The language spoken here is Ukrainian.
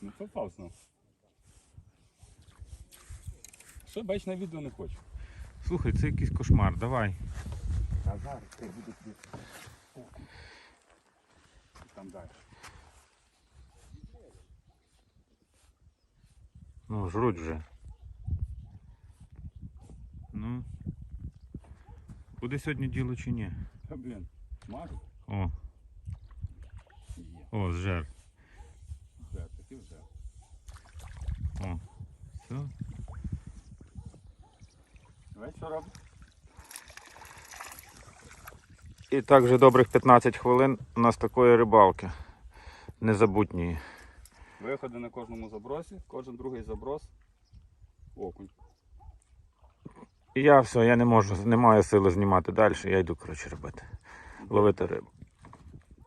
Ну то впав знов. Що бач на відео не хочу. Слухай, це якийсь кошмар, давай. А зараз ти буде. Там далі. Ну, жруть вже. Ну. Буде сьогодні діло чи ні? Та блін, смажу? О, Є. о, зжер. Вже, таки вже. О. Все. Давай? І так вже добрих 15 хвилин у нас такої рибалки. Незабутньої. Виходи на кожному забросі, кожен другий заброс. Окунь. І я все, я не можу, не маю сили знімати далі, я йду, коротше, робити. Ловити рибу.